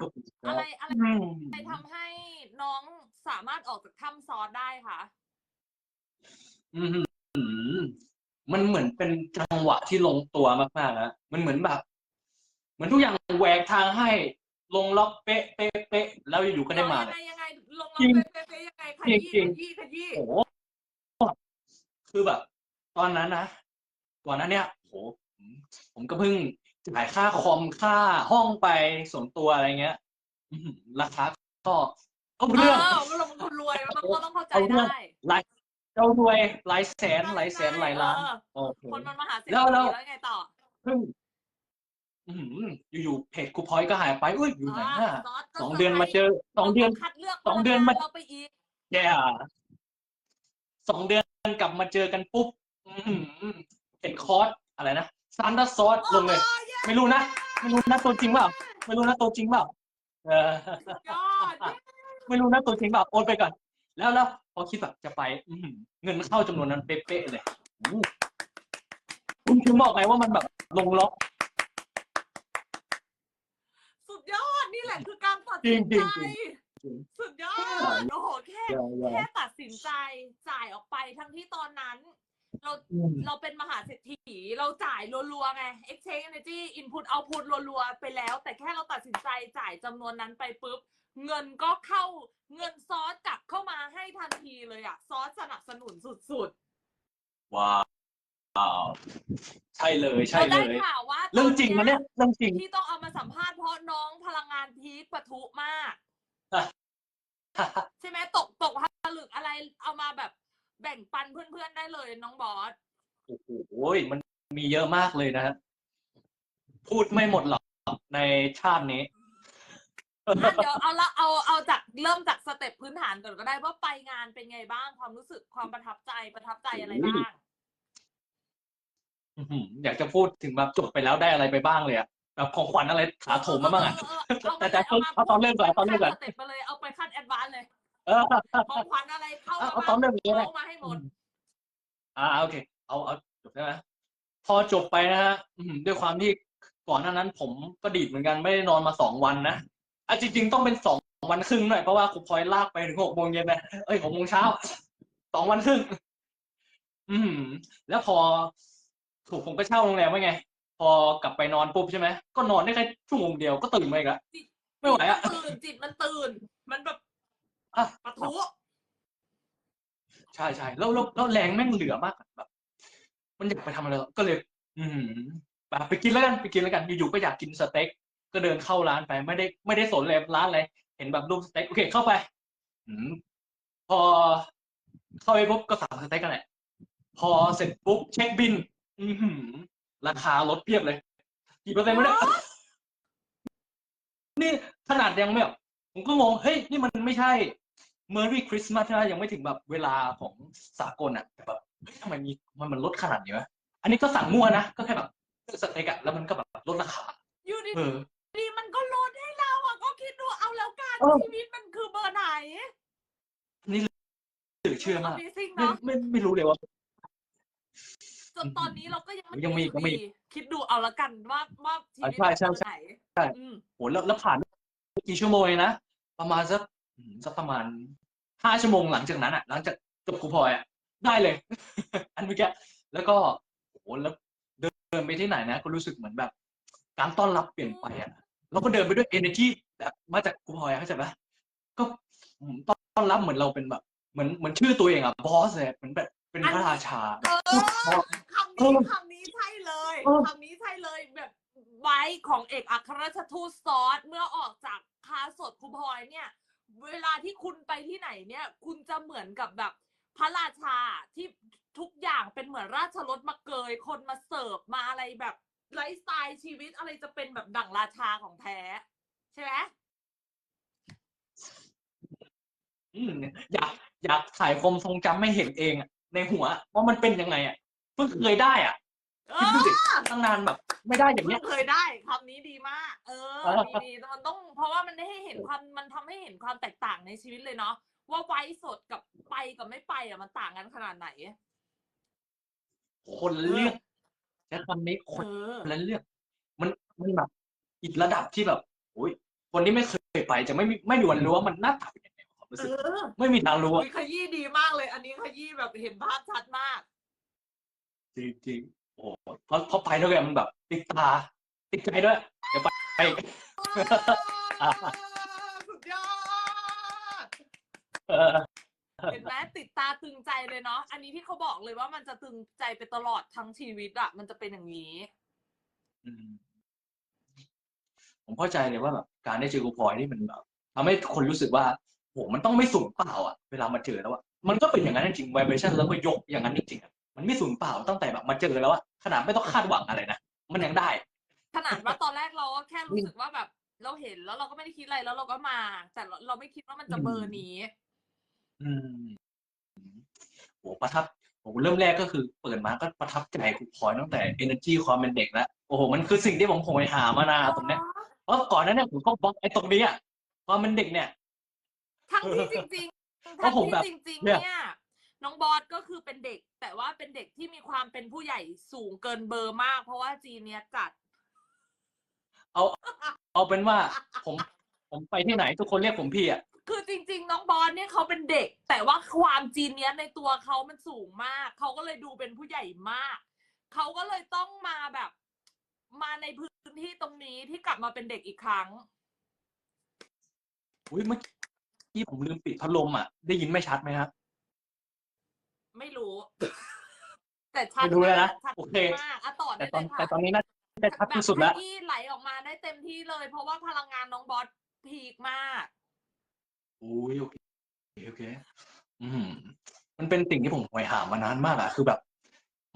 ขอบคุณคอะรับไรอะไรอืมอะไรทำให้น้องสามารถออกจากถ้ำซอสได้คะอืมอืมมันเหมือนเป็นจังหวะที่ลงตัวมากๆนะมันเหมือนแบบ เหมือนทุกอย่างแหวกทางให้ ลงล็อกเป๊ะเป๊ะเป๊ะแล้วอยู่ๆก็ได้มายังเลยไงยังไงลงจริงลงไปไปยังไงขยี้จริงขยี้ขยี้โอ้โหคือแบบ ตอนนั้นนะก่อนหนั้นเนี่ยโหผมผมก็เพิ่ง จ่ายค่าคอมค่าห้องไปส่วนตัวอะไรเงี้ยอื้อหือราคาก็ก็เอเรื่องอมันลงทุนรวยมันก็ต้องเข้าใจเอาเรื่องได้หลายเจ้ารวยหลายแสนหลายแสนหลายล้านเออโอเค คนมันมาหาเศรษฐีแล้วแล้วแล้วไงต่อซึ่งอื้อหืออยู่ๆเพจครูพอยต์ก็หายไปอุ้ยอยู่ไหนอ่าน่ะซอสก็สองเดือนมาเจอสองเดือน คัดเลือกสองเดือนมา เราไปอีกแย่สองเดือนกลับมาเจอกันปุ๊บอื้อหือเห็นคอร์สอะไรนะ ซันดัสซอสลงเลย ไม่รู้นะ ไม่รู้นะตัวจริงเปล่า ไม่รู้นะตัวจริงเปล่า เออ ยอดไม่รู้นะตัวจริงเปล่า โอนไปก่อน แล้วแล้วพอคิดแบบจะไป อื้อหือเงินเข้าจำนวนนั้นเป๊ะๆเลยอู้คุณถึงบอกไงว่ามันแบบลงล็อก สุดยอดนี่แหละคือการตัดจริสิงนจริใจงจริง สุดยอดโอ้โหแค่ แค่ตัดสินใจจ่ายออกไปทั้งที่ตอนนั้น เราอืมเราเป็นมหาเศรษฐี เราจ่ายรัวๆไง exchange energy input output รัวๆไปแล้ว แต่แค่เราตัดสินใจจ่ายจำนวนนั้นไปปุ๊บ เงินก็เข้าเงินซอสกลับเข้ามาให้ทันทีเลยอะซอสสนับสนุนสุดว้าวใช่เลยๆใช่เราเลได้ยข่าวว่าเรื่องจริงนะเนี่ยเรื่องจริงที่ต้องเอามาสัมภาษณ์เพราะน้องพลังงานพีคปะทุมาก ใช่ไหมตกตกผลึกอะไรเอามาแบบ แบ่งปันเพื่อนๆได้เลยน้องบอสโอ้โหมันมีเยอะมากเลยนะฮะพูดไม่หมดหรอกในชาตินี้ อะเดี๋ยวเอาละเอาเอาจากเริ่มจากสเต็ปพื้นฐานก่อนก็ได้ว่าไปงานเป็นไงบ้างความรู้สึกความประทับใจประทับใจอะไรบ้างอื้อหืออยากจะพูดถึงแบบจบไปแล้วได้อะไรไปบ้างเลยอะแบบของขวัญอะไรถาโถมมาบ้างอะ เออเออเออเอาไปแต่เลยแต่เอาตอนเริ่มก่อนเอาตอนเริ่มก่อน ขั้สเต็ปไปเลยเอาไปขั้นแอดวานซ์เลยเออ ของขวัญอะไรเข้ามาเอาตอนเริ่มนี้เลยเข้ามาให้หมดอ่าโอเค เอาเอาจบได้ไหมพอจบไปนะฮะอื้อหือด้วยความที่ก่อนหน้านั้น ผมก็ดีดเหมือนกันไม่ได้นอนมาสองวันนะอะจริง ๆ ต้องเป็นสองวันครึ่งหน่อยเพราะว่าครูพลอยลากไปถึงหกโมงเย็นนะเอ้ยหกโมงเช้าสองวันครึ่งอืม แล้วพอถูกผมก็เช่าโรงแรมไว้ไง พอกลับไปนอนปุ๊บใช่ไหมก็นอนได้แค่ชั่วโมงเดียวก็ตื่นมาอีกแล้วไม่ไหวอะตื่นจิตมันตื่น มันแบบ อะปะทุใช่ใช่แล้วแล้วแล้วแรงแม่งเหลือมากอะแบบ มันอยากไปทำอะไรก็เลย อืมแบบไปกินแล้วกันไปกินแล้วกันอยู่ๆก็อยากกินสเต็กก็เดินเข้าร้านไปไม่ได้ไม่ได้สนเลยร้านอะไรเห็นแบบรูปสเต็กโอเคเข้าไป อืมพอเข้าไปปุ๊บก็สั่งสเต็กกันแหละพอเสร็จปุ๊บเช็คบิน อือหือราคาลดเพียบเลยกี่เปอร์เซ็นต์ไม่ได้นี่ขนาดยังไม่แบบผมก็งงเฮ้ยนี่มันไม่ใช่ Merry Christmas นะยังไม่ถึงแบบเวลาของสากลอะแต่แบบเฮ้ยทำไมมีมันมันลดขนาดนี้วะอันนี้ก็สั่งมั่วนะ ก็แค่แบบสเต็กอะแล้วมันก็แบบลดราคาอยู่ดีเออดีมันก็ลดให้เราอะก็คิดดูเอาแล้วกันเออชีวิตมันคือเบอร์ไหนหรือเชื่อมาก Amazing ไม่เนาะไม่ไม่รู้เลยว่าจนตอนนี้เราก็ยังไม่ยังมีรู้ยังมีดีคิดดูเอาละกันว่าว่าชีวิตใช่ใช่มันเบอร์ไหนใช่อืมโหแล้วแล้วผ่านไปกี่ชั่วโมงเองนะประมาณสักอืม สักประมาณห้าชั่วโมงหลังจากนั้นอะ หลังจากจบครูพลอยอะได้เลย อันเมื่อกี้แล้วก็โหแล้วเดินเดินไปที่ไหนนะก็รู้สึกเหมือนแบบ การต้อนรับเปลี่ยนไปอะเราก็เดินไปด้วย energy แบบมาจากครูพลอยอะเข้าใจไหมก็อืมต้อนรับเหมือนเราเป็นแบบ เหมือนเหมือนชื่อตัวเองอะบอสเลยเหมือนแบบเป็นพระราชาเอพูดเพอราะคำนี้เออคำนี้ใช่เลยเออคำนี้ใช่เลยแบบไว้ของเอกอัครราชทูตซอสเมื่อออกจากคาสดครูพลอยเนี่ย เวลาที่คุณไปที่ไหนเนี่ย คุณจะเหมือนกับแบบพระราชาที่ทุกอย่างเป็นเหมือนราชรถมาเกย คนมาเสิร์ฟมาอะไรแบบไลฟ์สไตล์ชีวิตอะไรจะเป็นแบบดั่งราชาของแท้ ใช่ไหมอืมอยากอยากถ่ายคมทรงจำไม่เห็นเองอะในหัวว่ามันเป็นยังไงอะเพิ่งเคยได้อะเอคิดอดูดิตั้งนานแบบ ไม่ได้อย่างเงี้ย เคยได้คำนี้ดีมาก เออเออดีดีมันต้อง เพราะว่ามันได้ให้เห็นความมันทำให้เห็นความแตกต่างในชีวิตเลยเนาะว่าไว้สดกับไปกับไม่ไปอะมันต่างกันขนาดไหน คนละเลือกใช้คำนี้คเอนอละเลือก มันมันแบบอีกระดับที่แบบโอ้ยคคนที่ไม่เคยไปจะไม่มีไม่มีวันรู้ว่ามันหน้าตาเป็นยังไงความรู้เอสึกอไม่มีทางรู้อะอุ๊ยขยี้ดีมากเลย อันนี้ขยี้แบบเห็นภาพชัดมากจริงๆโอ้โหเพราะเพราะไปแล้วแกมันแบบ ติดตา ติดใจด้วย เดี๋ยวไปไปอีกสุดยอด เออ เห็นไหมติดตาตึงใจเลยเนาะอันนี้ที่เขาบอกเลยว่ามันจะตึงใจไปตลอดทั้งชีวิตอะมันจะเป็นอย่างนี้ อืมผมเข้าใจเลยว่าแบบการได้เจอครูพลอยนี่มันแบบทำให้คนรู้สึกว่าโหมันต้องไม่สูญเปล่าอะเวลามาเจอแล้วอะมันก็เป็นอย่างนั้นจริงๆ vibration แล้วก็ยกอย่างนั้นจริงๆอะมันไม่สูญเปล่าตั้งแต่แบบมาเจอแล้วอะขนาดไม่ต้องคาดหวังอะไรนะ มันยังได้ ขนาดว่าตอนแรกเราก็แค่รู้สึกว่าแบบ เราเห็นแล้วเราก็ไม่ได้คิดอะไรแล้วเราก็มา แต่เราเราไม่คิดว่ามันจะเบอร์นี้ อืมโหประทับโหเริ่มแรกก็คือเปิดมาก็ประทับใจครูพลอยตั้งแต่ energy ความเป็นเด็กแล้วโอ้โหมันคือสิ่งที่ผมโหยหามานานตรงเนี้ยเพราะก่อนหนั้านเนี่ยผมก็บล็อกไอ้ตรงนี้อะความเป็นเด็กเนี่ย ทั้งที่จริงๆเพราะทั้งผมแบบที่จริงเนี่ๆยเนี่ย น้องบอสก็คือเป็นเด็ก แต่ว่าเป็นเด็กที่มีความเป็นผู้ใหญ่สูงเกินเบอร์มาก เพราะว่าจีเนียจัด เอาเป็นว่า ผม ผมไปที่ไหนทุกคนเรียกผมพี่อะ คือจริง ๆ น้องบอสเนี่ยเขาเป็นเด็ก แต่ว่าความจีเนียสในตัวเขามันสูงมาก เขาก็เลยดูเป็นผู้ใหญ่มาก เขาก็เลยต้องมาแบบ มาในพื้นที่ตรงนี้ที่กลับมาเป็นเด็กอีกครั้งอุ้ยเมื่อกี้ผมลืมปิดพัดลมอะ ได้ยินไม่ชัดไหมครับ ไม่รู้ แต่ชัดไม่รู้แล้วนะมากชัดโอเค มากอะต่อแต่ได้ตเลอนยค่ะแต่ตอนนี้น่าจะชัดที่สุดแล้วบบให้ไหลออกมาได้เต็มที่เลย เพราะว่าพลังงานน้องบอสพีคมากอุ้ยโอเคโอเค อืม มันเป็นสิ่งที่ผมหอยหามานานมากอะคือแบบ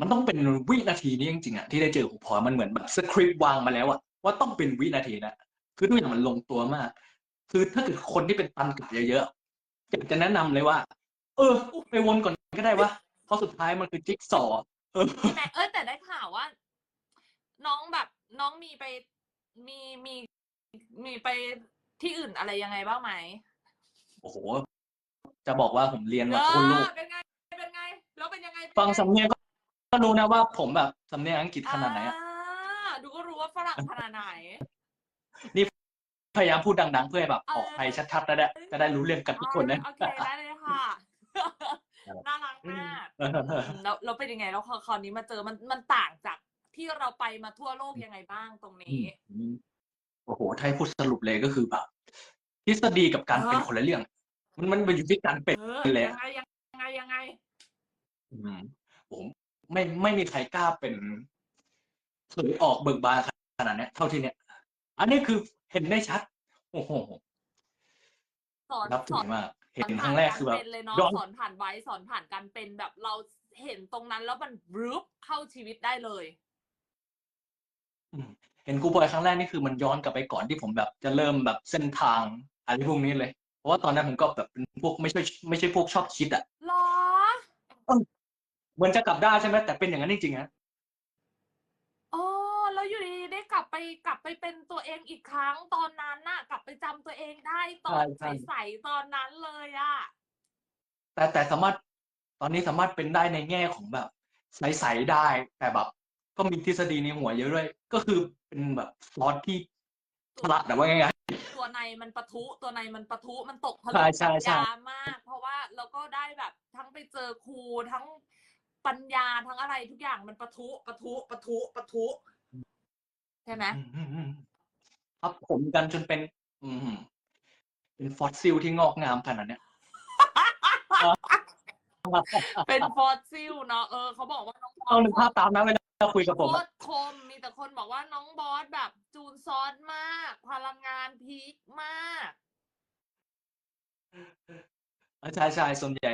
มันต้องเป็นวินาทีนี้จริงๆอะที่ได้เจอครูพลอยมันเหมือนแบบสคริปต์วางมาแล้วอะว่าต้องเป็นวินาทีนะคือทุกอย่างมันลงตัวมาก คือถ้าเกิดคนที่เป็นตันกลับเยอะๆอยากจะแนะนำเลยว่า เออ ไปวนก่อนก็ได้วะเพราะสุดท้ายมันคือจิ๊กซอว์เออแต่เออแต่ได้ข่าวว่า น้องแบบน้องมีไปมีมีมีไปที่อื่นอะไรยังไงบ้างไหมโอ้โห จะบอกว่าผมเรียนเอมาทั่วโลกอเป็นไงเป็นไง แล้วเป็นยังไงฟังเป็นไสำเนียงก็ก็รู้นะว่าผมแบบสำเนียงอังกฤษขนาดไหนอะอ่าดูก็รู้ว่าฝรั่งขนาดไหน พยายามพูดดังๆ เพื่อให้แบบออกไทยชัดๆแล้วได้จะได้รู้เรื่องกันทุกคนนะ โอเคได้เลยค่ะ น่ารักมากเอออืมแล้วแล้วเป็นยังไงแล้วคราวคราวนี้มาเจอมันมันต่างจากที่เราไปมาทั่วโลกยังไงบ้างตรงนี้โอ้โหถ้าให้พูดสรุปเลยก็คือแบบทฤษฎีกับการเป็นฮะคนละเรื่องมันมันมันอยู่ที่การเป็นเออเลยยังไงยังไงยังไงอืมผมไม่ไม่มีใครกล้าเป็นเผยออกเบิกบานขนาดเนี้ยเท่าที่เนี้ยอันนี้คือเห็นได้ชัด โอ้โหสอนรับสถือนอมาก เห็นครั้งแรกคือแบบเป็นเลยเนาะย้อนสอนผ่านไว้สอนผ่านการเป็นแบบเราเห็นตรงนั้นแล้วมันรูปเข้าชีวิตได้เลยอืมเห็นครูบอยครั้งแรกนี่คือมันย้อนกลับไปก่อนที่ผมแบบจะเริ่มแบบเส้นทางอะไรพวกนี้เลย เพราะว่าตอนนั้นผมก็แบบเป็นพวกไม่ใช่ไม่ใช่พวกชอบคิดอะหรอเหมือนจะกลับได้านใช่ไหมแต่เป็นอย่างนั้นจริงๆฮะ กลับไปกลับไปเป็นตัวเองอีกครั้งตอนนั้นน่ะ กลับไปจำตัวเองได้ตอนใสๆตอนนั้นเลยอะ แต่แต่สามารถตอนนี้สามารถเป็นได้ในแง่ของแบบ ใสๆได้แต่แบบ ก็มีทฤษฎีในหัวเยอะด้วย ก็คือเป็นแบบซอสที่ฉลาดแต่ว่าไงายตัวในมันปะทุตัวในมันปะทุมันตกผลึใช่กใช่ปัญใช่ ญามาก เพราะว่าเราก็ได้แบบทั้งไปเจอครูทั้งปัญญาทั้งอะไรทุกอย่างมันปะทุปะทุปะทุปะทุ ใช่ไหมอืมอืมอืมครับผมกันจนเป็น อืมเป็นฟอสซิลที่งอกงามขนาดเนี้ย เป็นฟอสซิลเนาะเออเขาบอกว่าน้องบอเอาสหนึ่งภาพตามนั้นเลยนะคุยกับผมโคอะตรคมมีแต่คนบอกว่าน้องบอสแบบ จูนซอสมาก พลังงานพีคมาก ใช่ใช่ส่วนใหญ่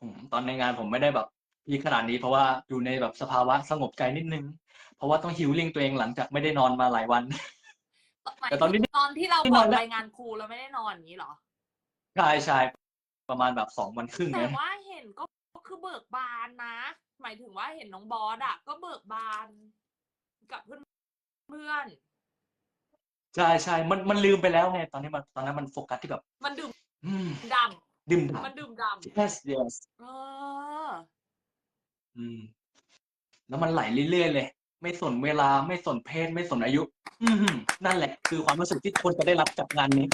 ผมตอนในงานผมไม่ได้แบบ พีคขนาดนี้เพราะว่าอยู่ในแบบสภาวะสงบใจนิดนึง เพราะว่าต้องฮิลลิ่งตัวเองหลังจากไม่ได้นอนมาหลายวัน แต่ตอนนี้ตอนที่เราที่ก่นออนนได้รายงานครูเราไม่ได้นอนอย่างนี้เหรอใช่ใช่ประมาณแบบสองวันครึ่งแต่เนี่ยว่าเห็นก็ก็คือเบิกบานนะ หมายถึงว่าเห็นน้องบอสอะก็เบิกบานกับเพื่อนเพื่อนใช่ใช่มันมันลืมไปแล้วไงตอนนี้มันตอนนั้นมันโฟกัสที่แบบ มันดื่มอืมดดื่มำมันด่ำดื่มด yes yes ำเออ อืม แล้วมันไหลเรื่อยๆเลยไม่ไม่สนเวลาไม่สนเพศไม่สนอายุ อือหือนั่นแหละ คือความรู้สึกที่คนจะได้รับจากงานนี้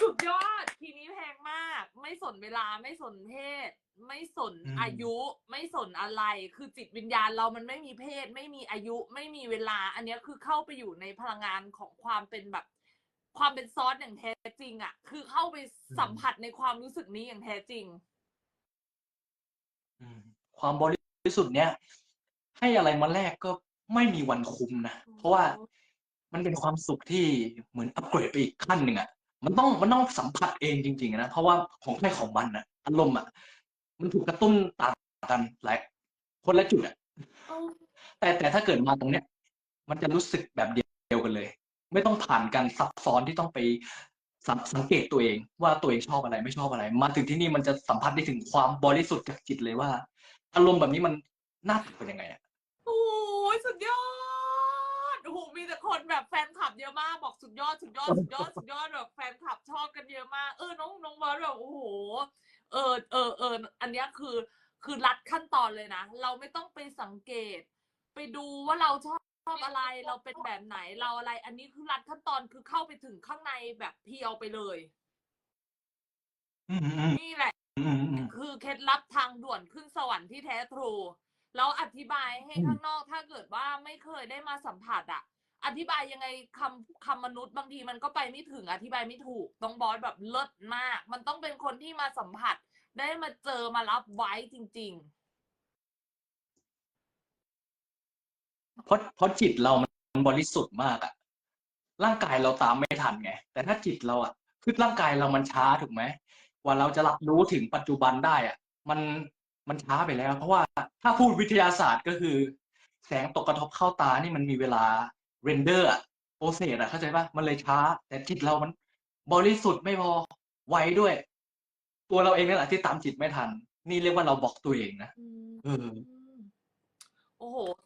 สุดยอดทีนี้แพงมาก ไม่สนเวลาไม่สนเพศ ไม่สนอืม อายุ ไม่สนอะไร คือจิตวิญญาณเรามันไม่มีเพศ ไม่มีอายุไม่มีเวลา อันเนี้ยคือเข้าไปอยู่ในพลังงานของความเป็นแบบ ความเป็นซอสอย่างแท้จริงอะ คือเข้าไปสัมผัสในความรู้สึกนี้อย่างแท้จริง อืม ความบริ สุทธิ์เนี้ยให้อะไรมาแลกก็ไม่มีวันคุ้มนะเพราะว่ามันเป็นความสุขที่เหมือนอัปเกรดไปอีกขั้นหนึ่งอะมันต้องมันต้องสัมผัสเองจริงๆนะเพราะว่าของใครของมันอะอารมณ์อะมันถูกกระตุ้นต่างกันหลายคนละจุดอะแต่แต่ถ้าเกิดมาตรงเนี้ย มันจะรู้สึกแบบเดียวกันเลย ไม่ต้องผ่านการซับซ้อนที่ต้องไปสังสังเกตตัวเองว่าตัวเองชอบอะไรไม่ชอบอะไร มาถึงที่นี่มันจะสัมผัสได้ถึงความบริสุทธิ์จากจิตเลยว่า อารมณ์แบบนี้มันน่าเป็นยังไงอะโอ้ยสุดยอดโอ้โหมีแต่คนแบบแฟนคลับเยอะมากบอกสุดยอดสุดยอดสุดยอดสุดยอดแบบแฟนคลับชอบกันเยอะมากเออน้องน้องบอสแบบโอ้โหเออเออเอออันเนี้ยคือคือรัดขั้นตอนเลยนะ เราไม่ต้องไปสังเกต ไปดูว่าเราชอบชอบอะไรเราเป็นแบบไหนเราอะไร อันนี้คือรัดขั้นตอนคือเข้าไปถึงข้างในแบบเพียวไปเลยอืมอืมนี่แหละอืมอืม คือเคล็ดลับทางด่วนขึ้นสวรรค์ที่แท้ทรูแล้วอธิบายให้อืมข้างนอกถ้าเกิดว่าไม่เคยได้มาสัมผัสอะอธิบายยังไงคำคำมนุษย์บางทีมันก็ไปไม่ถึงอธิบายไม่ถูกต้องบอสแบบเลิศมาก มันต้องเป็นคนที่มาสัมผัส ได้มาเจอมารับไว้จริงเพราะเพราะจิตเรามันบริสุทธิ์มากอะร่างกายเราตามไม่ทันไง แต่ถ้าจิตเราอะคือร่างกายเรามันช้าถูกไหม กว่าเราจะรับรู้ถึงปัจจุบันได้อะมันมันช้าไปแล้ว เพราะว่าถ้าพูดวิทยาศาสตร์ก็คือ แสงตกกระทบเข้าตานี่มันมีเวลาเรนเดอร์อะโปรเซสอะเข้าใจปะมันเลยช้า แต่จิตเรามันบริสุทธิ์ไม่พอไวด้วย ตัวเราเองนั่นแหละที่ตามจิตไม่ทัน นี่เรียกว่าเราบอกตัวเองนะๆอืมเออโอ้โหลึก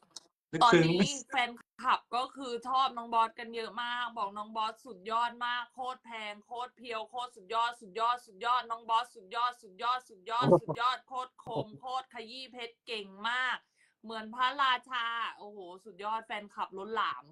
ตอนซึ้งนี้แฟนคลับก็คือชอบน้องบอสกันเยอะมาก บอกน้องบอสสุดยอดมากโคตรแพงโคตรเพียวโคตรสุดยอดสุดยอดสุดยอดน้องบอสสุดยอดสุดยอดสุดยอดสุดยอดโคตรคมโคตรขยี้เพชรเก่งมาก เหมือนพระราชา โอ้โห สุดยอดแฟนคลับล้นหลาม